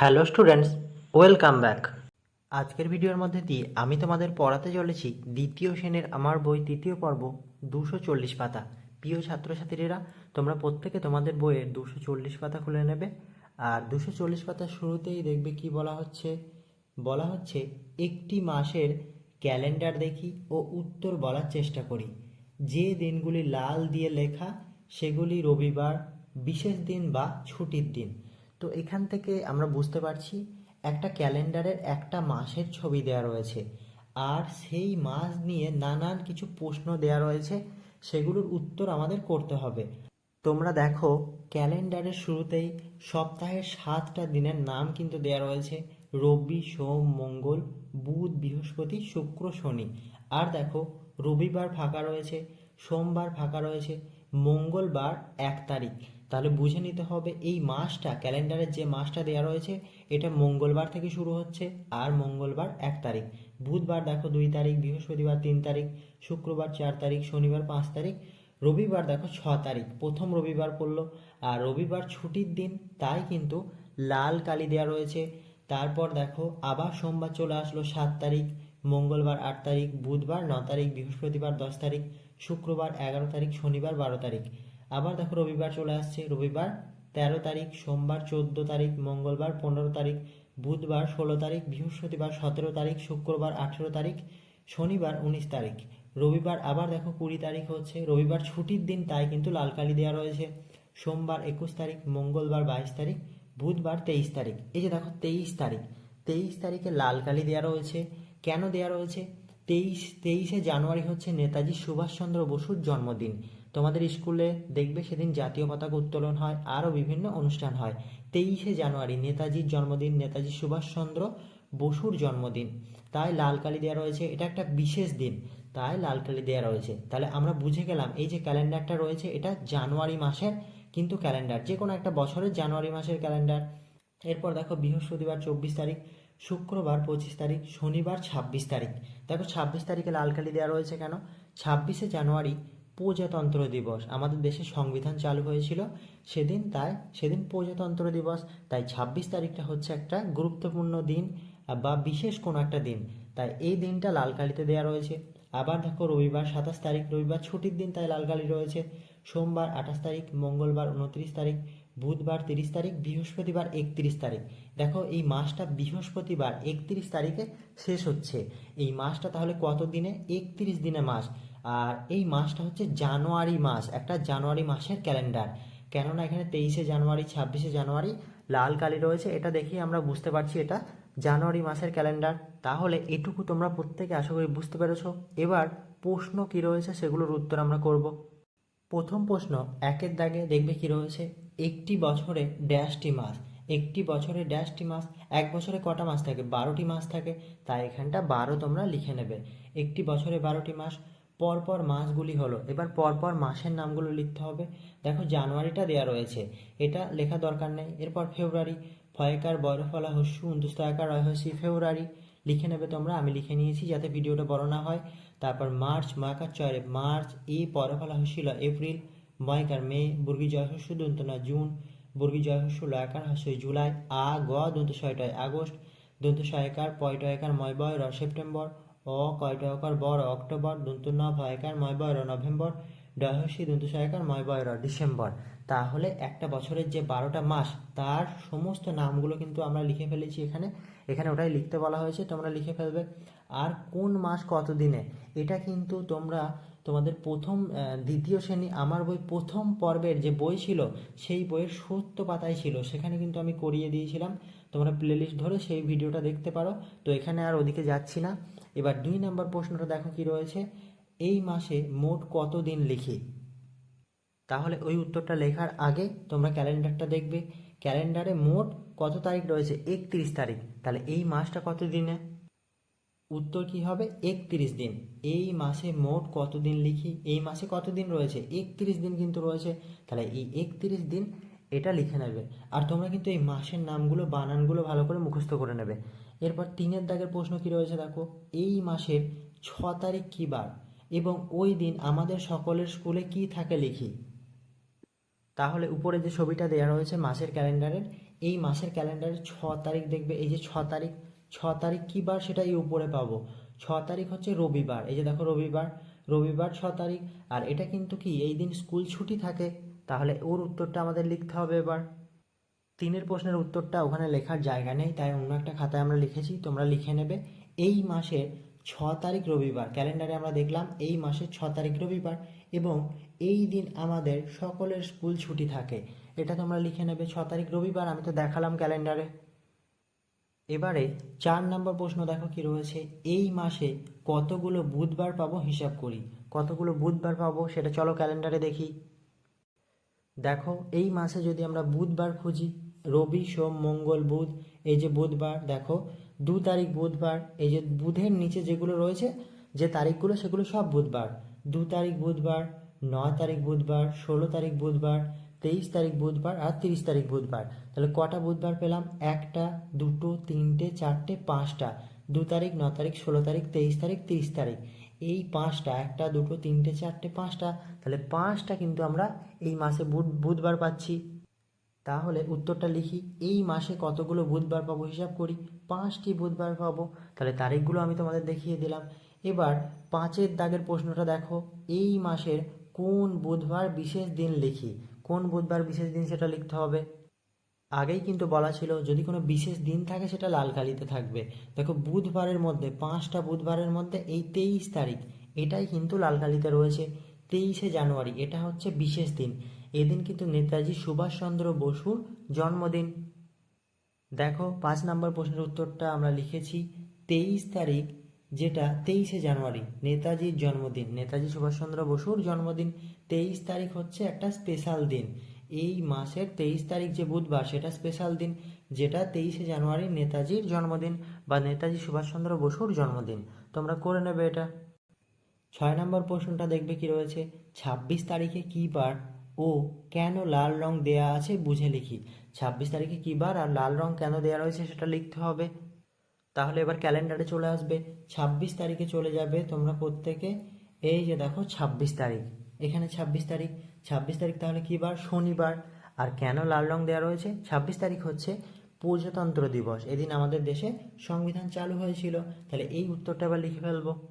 Hello students, welcome back. আজকের ভিডিওর মধ্যে দিয়ে আমি তোমাদের পড়াতে চলেছি দ্বিতীয় শ্রেণির আমার বই তৃতীয় পর্ব, দুশো চল্লিশ পাতা। প্রিয় ছাত্রছাত্রীরা, তোমরা প্রত্যেকে তোমাদের বইয়ের দুশো চল্লিশ পাতা খুলে নেবে। আর দুশো চল্লিশ পাতার শুরুতেই দেখবে কি বলা হচ্ছে? বলা হচ্ছে, একটি মাসের ক্যালেন্ডার দেখি ও উত্তর বলার চেষ্টা করি। যে দিনগুলি লাল দিয়ে লেখা, সেগুলি রবিবার, বিশেষ দিন বা ছুটির দিন। তো এখান থেকে আমরা বুঝতে পারছি একটা ক্যালেন্ডারের একটা মাসের ছবি দেওয়া রয়েছে। আর সেই মাস নিয়ে নানান কিছু প্রশ্ন দেওয়া রয়েছে, সেগুলোর উত্তর আমাদের করতে হবে। তোমরা দেখো, ক্যালেন্ডারের শুরুতেই সপ্তাহের সাতটা দিনের নাম কিন্তু দেওয়া রয়েছে। রবি, সোম, মঙ্গল, বুধ, বৃহস্পতি, শুক্র, শনি। আর দেখো, রবিবার ফাঁকা রয়েছে, সোমবার ফাঁকা রয়েছে, মঙ্গলবার এক তারিখ। তাহলে বুঝে নিতে হবে এই মাসটা, ক্যালেন্ডারের যে মাসটা দেওয়া রয়েছে, এটা মঙ্গলবার থেকে শুরু হচ্ছে আর মঙ্গলবার এক তারিখ। বুধবার দেখো দুই তারিখ, বৃহস্পতিবার তিন তারিখ, শুক্রবার চার তারিখ, শনিবার পাঁচ তারিখ, রবিবার দেখো ছ তারিখ, প্রথম রবিবার পড়ল। আর রবিবার ছুটির দিন, তাই কিন্তু লাল কালি দেওয়া রয়েছে। তারপর দেখো আবার সোমবার চলে আসলো সাত তারিখ, মঙ্গলবার আট তারিখ, বুধবার ন তারিখ, বৃহস্পতিবার দশ তারিখ, শুক্রবার এগারো তারিখ, শনিবার বারো তারিখ। আবার দেখো রবিবার চলে আসছে, রবিবার তেরো তারিখ, সোমবার চোদ্দ তারিখ, মঙ্গলবার পনেরো তারিখ, বুধবার ষোলো তারিখ, বৃহস্পতিবার সতেরো তারিখ, শুক্রবার আঠেরো তারিখ, শনিবার উনিশ তারিখ। রবিবার আবার দেখো কুড়ি তারিখ হচ্ছে, রবিবার ছুটির দিন তাই কিন্তু লাল কালি দেওয়া রয়েছে। সোমবার একুশ তারিখ, মঙ্গলবার বাইশ তারিখ, বুধবার তেইশ তারিখ। এই যে দেখো তেইশ তারিখ, তেইশ তারিখে লাল কালি দেওয়া রয়েছে। কেন দেওয়া রয়েছে? তেইশ, তেইশে জানুয়ারি হচ্ছে নেতাজি সুভাষচন্দ্র বসুর জন্মদিন। তোমাদের স্কুলে দেখবে সেদিন জাতীয় পতাকা উত্তোলন হয়, আরও বিভিন্ন অনুষ্ঠান হয়। তেইশে জানুয়ারি নেতাজির জন্মদিন, নেতাজি সুভাষচন্দ্র বসুর জন্মদিন। তাই লাল কালি দেওয়া রয়েছে, এটা একটা বিশেষ দিন, তাই লাল কালি দেওয়া রয়েছে। তাহলে আমরা বুঝে গেলাম, এই যে ক্যালেন্ডারটা রয়েছে, এটা জানুয়ারি মাসের কিন্তু ক্যালেন্ডার, যে কোনো একটা বছরের জানুয়ারি মাসের ক্যালেন্ডার। এরপর দেখো বৃহস্পতিবার চব্বিশ তারিখ, শুক্রবার পঁচিশ তারিখ, শনিবার ছাব্বিশ তারিখ। দেখো ছাব্বিশ তারিখে লাল কালি দেওয়া রয়েছে কেন? ছাব্বিশে জানুয়ারি প্রজাতন্ত্র দিবস। আমাদের দেশে সংবিধান চালু হয়েছিল সেদিন, তাই সেদিন প্রজাতন্ত্র দিবস। তাই ছাব্বিশ তারিখটা হচ্ছে একটা গুরুত্বপূর্ণ দিন বা বিশেষ কোনো একটা দিন। তাই এই দিনটা লাল কালিতে দেওয়া রয়েছে। আবার দেখো রবিবার সাতাশ তারিখ, রবিবার ছুটির দিন, তাই লাল কালি রয়েছে। সোমবার আঠাশ তারিখ, মঙ্গলবার উনত্রিশ তারিখ, বুধবার তিরিশ তারিখ, বৃহস্পতিবার একত্রিশ তারিখ। দেখো এই মাসটা বৃহস্পতিবার একত্রিশ তারিখে শেষ হচ্ছে। এই মাসটা তাহলে কত দিনে? একত্রিশ দিনে মাস। আর এই মাসটা হচ্ছে জানুয়ারি মাস, একটা জানুয়ারি মাসের ক্যালেন্ডার। কেননা এখানে তেইশে জানুয়ারি, ছাব্বিশে জানুয়ারি লাল কালি রয়েছে, এটা দেখেই আমরা বুঝতে পারছি এটা জানুয়ারি মাসের ক্যালেন্ডার। তাহলে এটুকু তোমরা প্রত্যেকে আশা করি বুঝতে পেরেছ। এবার প্রশ্ন কী রয়েছে সেগুলোর উত্তর আমরা করব। প্রথম প্রশ্ন, একের দাগে দেখবে কি রয়েছে? একটি বছরে ড্যাশটি মাস। একটি বছরে ড্যাশটি মাস, এক বছরে কটা মাস থাকে? বারোটি মাস থাকে। তাই এখানটা বারো তোমরা লিখে নেবে। একটি বছরে বারোটি মাস পরপর মাসগুলি হলো। এবার পরপর মাসের নামগুলো লিখতে হবে। দেখো, জানুয়ারিটা দেওয়া রয়েছে। এটা লেখা দরকার নেই। এরপর ফেব্রুয়ারি, ফয়কার বয়রফলা হস্যু উন্দুস্তায়কার রয়হসি ফেব্রুয়ারি। লিখে নেবে তোমরা, আমি লিখে নিয়েছি যাতে ভিডিওটা বড় না হয়। তারপর মার্চ ময়কার চরে মার্চ, এ, পরফলা হস্যিল এপ্রিল, ময়কার, মে, বুর্গি, জয়, হস্য, দন্তনা, জুন, বুর্গি, জয়, হস্য লয়কার হস্য জুলাই, আ, গ, দন্ত ছয়টয় আগস্ট, দন্ত ছয়কার পয়টয়কার ময়, বয়, র, সেপ্টেম্বর অ কয়টয়কার বর অক্টোবর দন্ত ন ভয়কার ময় বয় র নভেম্বর ডয়সী দন্ত ছয়কার ময় বয় র ডিসেম্বর। তাহলে একটা বছরের যে বারোটা মাস, তার সমস্ত নামগুলো কিন্তু আমরা লিখে ফেলেছি এখানে। এখানে ওটাই লিখতে বলা হয়েছে, তোমরা লিখে ফেলবে। আর কোন মাস কত দিনে এটা কিন্তু তোমরা, তোমাদের প্রথম দ্বিতীয় শ্রেণি, আমার বই প্রথম পর্বের যে বই ছিল, সেই বইয়ের সত্য পাতায় ছিল। সেখানে কিন্তু আমি করিয়ে দিয়েছিলাম। তোমরা প্লেলিস্ট ধরে, সেই ভিডিওটা দেখতে পারো। তো এখানে আর ওদিকে যাচ্ছি না। এবার দুই নম্বর প্রশ্নটা দেখো কি রয়েছে। এই মাসে মোট কত দিন লিখি? তাহলে ওই উত্তরটা লেখার আগে তোমরা ক্যালেন্ডারটা দেখবে। ক্যালেন্ডারে মোট কত তারিখ রয়েছে? একত্রিশ তারিখ। তাহলে এই মাসটা কত দিনে? উত্তর কি হবে? একত্রিশ দিন। এই মাসে মোট কত দিন লিখি? এই মাসে কত দিন রয়েছে? একত্রিশ দিন কিন্তু রয়েছে। তাহলে এই একত্রিশ দিন এটা লিখে নেবে। আর তোমরা কিন্তু এই মাসের নামগুলো, বানানগুলো ভালো করে মুখস্থ করে নেবে। এরপর তিনের দাগের প্রশ্ন কী রয়েছে দেখো? এই মাসের ছ তারিখ কী বার? এবং ওই দিন আমাদের সকলের স্কুলে কি থাকে লিখি? তাহলে উপরে যে ছবিটা দেওয়া রয়েছে মাসের ক্যালেন্ডারের, এই মাসের ক্যালেন্ডারের ছ তারিখ দেখবে। এই যে ছ তারিখ ছ তারিখ কী বার সেটা এই উপরে পাবো। ছ তারিখ হচ্ছে রবিবার। এই যে দেখো রবিবার রবিবার ছ তারিখ। আর এটা কিন্তু কি, এই দিন স্কুল ছুটি থাকে। তাহলে ওর উত্তরটা আমাদের লিখতে হবে এবার। তিনের প্রশ্নের উত্তরটা ওখানে লেখার জায়গা নেই, তাই অন্য একটা খাতায় আমরা লিখেছি, তোমরা লিখে নেবে। এই মাসের ছ তারিখ রবিবার, ক্যালেন্ডারে আমরা দেখলাম এই মাসের ছ তারিখ রবিবার এবং এই দিন আমাদের সকলের স্কুল ছুটি থাকে। এটা তোমরা লিখে নেবে ছ তারিখ রবিবার, আমি তো দেখালাম ক্যালেন্ডারে। এবারে চার নম্বর প্রশ্ন দেখো কি রয়েছে, এই মাসে কতগুলো বুধবার পাবো হিসাব করি। কতগুলো বুধবার পাবো সেটা চলো ক্যালেন্ডারে দেখি। দেখো, এই মাসে যদি আমরা বুধবার খুঁজি, রবি, সোম, মঙ্গল, বুধ, এই যে বুধবার, দেখো, দু তারিখ বুধবার, এই যে বুধের নিচে যেগুলো রয়েছে, যে তারিখগুলো, সেগুলো সব বুধবার। দু তারিখ বুধবার, নয় তারিখ বুধবার, ষোলো তারিখ বুধবার, তেইশ তারিখ বুধবার আর তিরিশ তারিখ বুধবার। তাহলে কটা বুধবার পেলাম? একটা, দুটো, তিনটে, চারটে, পাঁচটা। দু তারিখ ন তারিখ, ষোলো তারিখ, তেইশ তারিখ, তিরিশ তারিখ। এই পাঁচটা, একটা, দুটো, তিনটে, চারটে, পাঁচটা, তাহলে পাঁচটা কিন্তু আমরা এই মাসে বুধ, বুধবার পাচ্ছি। তাহলে উত্তরটা লিখি, এই মাসে কতগুলো বুধবার পাবো হিসাব করি। পাঁচটি বুধবার পাবো, তাহলে তারিখগুলো আমি তোমাদের দেখিয়ে দিলাম। এবার পাঁচের দাগের প্রশ্নটা দেখো, এই মাসের কোন বুধবার বিশেষ দিন লিখি? কোন বুধবার বিশেষ দিন সেটা লিখতে হবে? আগেই কিন্তু বলা ছিল, যদি কোনো বিশেষ দিন থাকে সেটা লাল কালিতে থাকবে। দেখো, বুধবারের মধ্যে, পাঁচটা বুধবারের মধ্যে এই তেইশ তারিখ, এটাই কিন্তু লাল কালিতে রয়েছে, তেইশে জানুয়ারি, এটা হচ্ছে বিশেষ দিন। এদিন কিন্তু নেতাজি সুভাষচন্দ্র বসুর জন্মদিন। দেখো, পাঁচ নম্বর প্রশ্নের উত্তরটা আমরা লিখেছি, তেইশ তারিখ, যেটা তেইশে জানুয়ারি, নেতাজির জন্মদিন, নেতাজি সুভাষচন্দ্র বসুর জন্মদিন। তেইশ তারিখ হচ্ছে একটা স্পেশাল দিন। এই মাসের তেইশ তারিখ যে বুধবার, সেটা স্পেশাল দিন, যেটা তেইশে জানুয়ারি নেতাজির জন্মদিন বা নেতাজি সুভাষচন্দ্র বসুর জন্মদিন। তোমরা করে নেবে এটা। ছয় নম্বর প্রশ্নটা দেখবে কি রয়েছে? ছাব্বিশ তারিখে কী বার ও কেন লাল রং দেয়া আছে বুঝে লিখি। ছাব্বিশ তারিখে কী বার আর লাল রং কেন দেয়া রয়েছে সেটা লিখতে হবে। তাহলে এবার ক্যালেন্ডারে চলে আসবে। ছাব্বিশ তারিখে চলে যাবে তোমরা প্রত্যেকে। এই যে দেখো, ছাব্বিশ তারিখ। এখানে ছাব্বিশ তারিখ। ছাব্বিশ তারিখ তাহলে কী বার? শনিবার। আর কেন লাল রং দেওয়া রয়েছে? ছাব্বিশ তারিখ হচ্ছে প্রজাতন্ত্র দিবস। এদিন আমাদের দেশে সংবিধান চালু হয়েছিল। তাহলে এই উত্তরটা আবার লিখে ফেলব।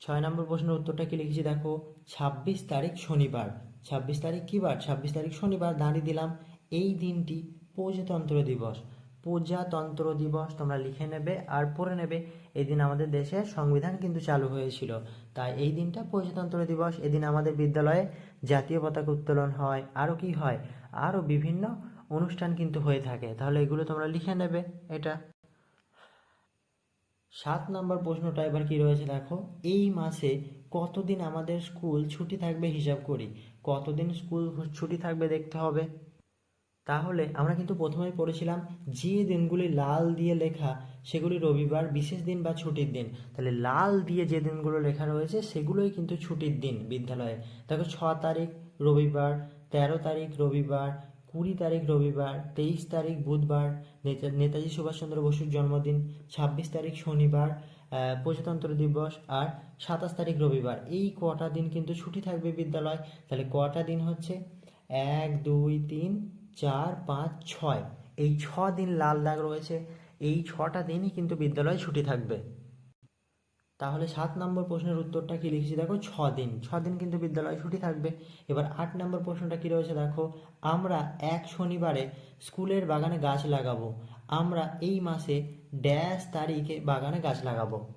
ছয় নম্বর প্রশ্নের উত্তরটা কি লিখেছি? দেখো, ছাব্বিশ তারিখ শনিবার। ছাব্বিশ তারিখ কী বার? ছাব্বিশ তারিখ শনিবার। দাঁড়িয়ে দিলাম, এই দিনটি প্রজাতন্ত্র দিবস। প্রজাতন্ত্র দিবস তোমরা লিখে নেবে আর পড়ে নেবে। এই দিন আমাদের দেশের সংবিধান কিন্তু চালু হয়েছিল। তাই এই দিনটা প্রজাতন্ত্র দিবস। এদিন আমাদের বিদ্যালয়ে জাতীয় পতাকা উত্তোলন হয়। আরও কি হয়? আরও বিভিন্ন অনুষ্ঠান কিন্তু হয়ে থাকে। তাহলে এগুলো তোমরা লিখে নেবে। এটা সাত নম্বর প্রশ্নটা এবার কি রয়েছে দেখো? এই মাসে কতদিন আমাদের স্কুল ছুটি থাকবে হিসাব করি। কতদিন স্কুল ছুটি থাকবে দেখতে হবে। তাহলে আমরা কিন্তু প্রথমেই পড়েছিলাম যে দিনগুলি লাল দিয়ে লেখা, সেগুলি রবিবার, বিশেষ দিন বা ছুটির দিন। তাহলে লাল দিয়ে যে দিনগুলো লেখা রয়েছে, সেগুলোই কিন্তু ছুটির দিন বিদ্যালয়ে। দেখো ছ তারিখ রবিবার, তেরো তারিখ রবিবার, কুড়ি তারিখ রবিবার, তেইশ তারিখ বুধবার, নেতা, নেতাজি সুভাষচন্দ্র বসুর জন্মদিন, ছাব্বিশ তারিখ শনিবার প্রজাতন্ত্র দিবস আর সাতাশ তারিখ রবিবার। এই কটা দিন কিন্তু ছুটি থাকবে বিদ্যালয়। তাহলে কটা দিন হচ্ছে? এক, দুই, তিন চার, পাঁচ, ছয়। এই ছ দিন লাল দাগ রয়েছে। এই ছটা দিনই কিন্তু বিদ্যালয়ে ছুটি থাকবে। তাহলে সাত নম্বর প্রশ্নের উত্তরটা কি লিখেছি? দেখো, ছ দিন। ছ দিন কিন্তু বিদ্যালয়ে ছুটি থাকবে। এবার আট নম্বর প্রশ্নটা কি রয়েছে? দেখো, আমরা এক শনিবারে স্কুলের বাগানে গাছ লাগাবো। আমরা এই মাসে ড্যাশ তারিখে বাগানে গাছ লাগাবো।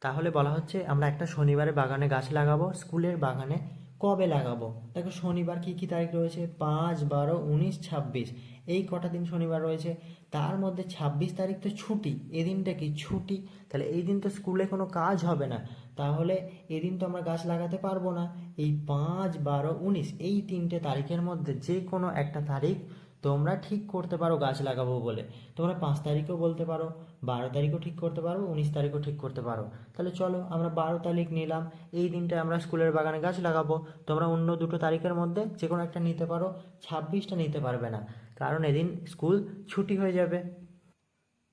তাহলে বলা হচ্ছে, আমরা একটা শনিবারে বাগানে গাছ লাগাবো, স্কুলের বাগানে কবে লাগাবো? দেখো শনিবার কী কী তারিখ রয়েছে? পাঁচ, বারো, উনিশ, ছাব্বিশ। এই কটা দিন শনিবার রয়েছে। তার মধ্যে ছাব্বিশ তারিখ তো ছুটি। এদিনটা দিনটা কি? ছুটি। তাহলে এই দিন তো স্কুলে কোনো কাজ হবে না। তাহলে এদিন তো আমরা গাছ লাগাতে পারব না। এই পাঁচ, বারো, উনিশ, এই তিনটে তারিখের মধ্যে যে কোনো একটা তারিখ তোমরা ঠিক করতে পারো গাছ লাগাবো বলে। তোমরা পাঁচ তারিখও বলতে পারো, বারো তারিখও ঠিক করতে পারো, উনিশ তারিখও ঠিক করতে পারো। তাহলে চলো আমরা বারো তারিখ নিলাম, এই দিনটায় আমরা স্কুলের বাগানে গাছ লাগাবো। তোমরা অন্য দুটো তারিখের মধ্যে যে কোনো একটা নিতে পারো, ছাব্বিশটা নিতে পারবে না, কারণ এদিন স্কুল ছুটি হয়ে যাবে।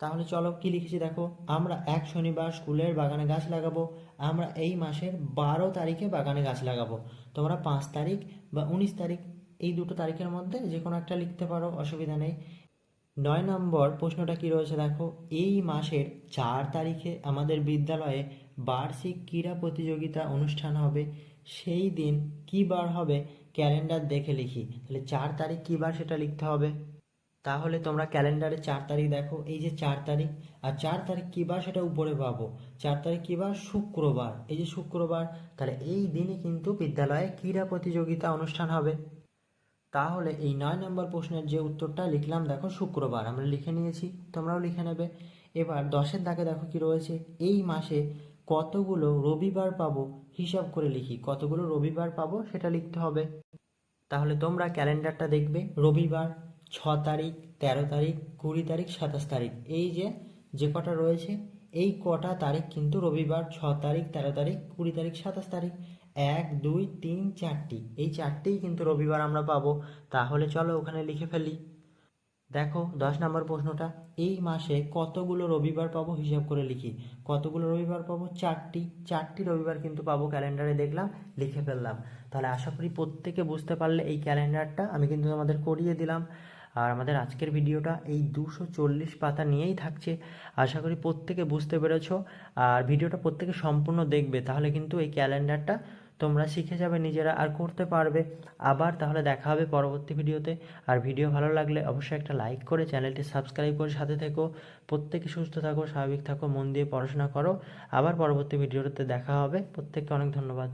তাহলে চলো কি লিখেছি দেখো, আমরা এক শনিবার স্কুলের বাগানে গাছ লাগাবো, আমরা এই মাসের বারো তারিখে বাগানে গাছ লাগাবো। তোমরা পাঁচ তারিখ বা উনিশ তারিখ এই দুটো তারিখের মধ্যে যে কোনো একটা লিখতে পারো, অসুবিধা নেই। নয় নম্বর প্রশ্নটা কি রয়েছে দেখো? এই মাসের চার তারিখে আমাদের বিদ্যালয়ে বার্ষিক ক্রীড়া প্রতিযোগিতা অনুষ্ঠান হবে। সেই দিন কী বার হবে? ক্যালেন্ডার দেখে লিখি। তাহলে চার তারিখ কী বার সেটা লিখতে হবে? তাহলে তোমরা ক্যালেন্ডারে চার তারিখ দেখো। এই যে চার তারিখ, আর চার তারিখ কী বার সেটা উপরে পাবো। চার তারিখ কী বার? শুক্রবার। এই যে শুক্রবার, তাহলে এই দিনই কিন্তু বিদ্যালয়ে ক্রীড়া প্রতিযোগিতা অনুষ্ঠান হবে। তাহলে এই নয় নম্বর প্রশ্নের যে উত্তরটা লিখলাম, দেখো শুক্রবার, আমরা লিখে নিয়েছি, তোমরাও লিখে নেবে। এবার দশের দাগে দেখো কি রয়েছে, এই মাসে কতগুলো রবিবার পাবো হিসাব করে লিখি, কতগুলো রবিবার পাবো সেটা লিখতে হবে। তাহলে তোমরা ক্যালেন্ডারটা দেখবে, রবিবার ছ তারিখ, তেরো তারিখ, কুড়ি তারিখ, সাতাশ তারিখ, এই যে যে কটা রয়েছে, এই কটা তারিখ কিন্তু রবিবার ছ তারিখ, তেরো তারিখ, কুড়ি তারিখ, সাতাশ তারিখ এক, দুই, তিন, চারটি। এই চারটেই কিন্তু রবিবার আমরা পাবো। তাহলে চলো ওখানে লিখে ফেলি। দেখো, দশ নম্বর প্রশ্নটা। এই মাসে কতগুলো রবিবার পাবো হিসাব করে লিখি। কতগুলো রবিবার পাবো? চারটি। চারটি রবিবার কিন্তু পাবো ক্যালেন্ডারে দেখলাম, লিখে ফেললাম। তাহলে আশা করি প্রত্যেকে বুঝতে পারলে এই ক্যালেন্ডারটা আমি কিন্তু আমাদের করিয়ে দিলাম। আর আমাদের আজকের ভিডিওটা এই দুশো চল্লিশ পাতা নিয়েই থাকছে। আশা করি প্রত্যেকে বুঝতে পেরেছ। আর ভিডিওটা প্রত্যেকে সম্পূর্ণ দেখবে। তাহলে কিন্তু এই ক্যালেন্ডারটা তোমরা শিখে যাবে, নিজেরা আর করতে পারবে। আবার তাহলে দেখা হবে পরবর্তী ভিডিওতে। আর ভিডিও ভালো লাগলে অবশ্যই একটা লাইক করে চ্যানেলটি সাবস্ক্রাইব করে সাথে থেকো। প্রত্যেকে সুস্থ থাকো, স্বাভাবিক থাকো, মন দিয়ে পড়াশোনা করো। আবার পরবর্তী ভিডিওতে দেখা হবে। প্রত্যেককে অনেক ধন্যবাদ।